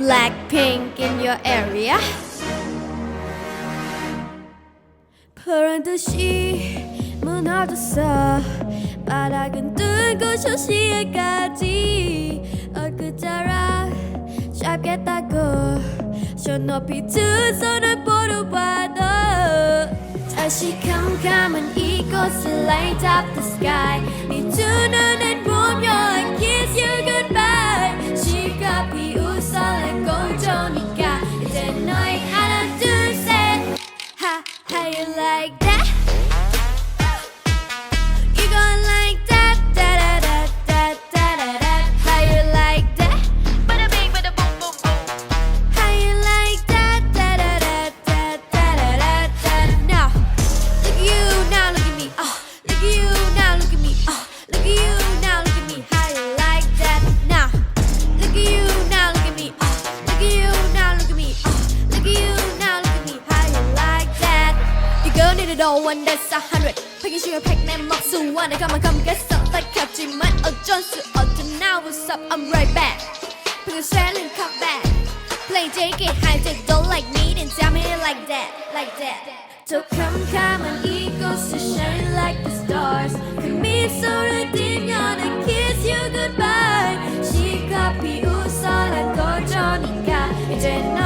Blackpink in your area 푸른 듯이 무너졌어 바닥은 뚫고 쇼시에까지 엊그자라 잡겠다고 저 높이 두 손을 뻗어봐도 다시 캄캄한 이곳을 light up the sky 네두 눈 it all and that's a hundred. Picking you a pack them up soon Wanna come and come get some like Captain Man or Johnson or to now what's up I'm right back. Pick a shell and come back. Play take it high take don't like me then tell me like that like that. So come come and eagles to shine like the stars. Can be so redeemed gonna kiss you goodbye. She copy saw go Johnny 이제 나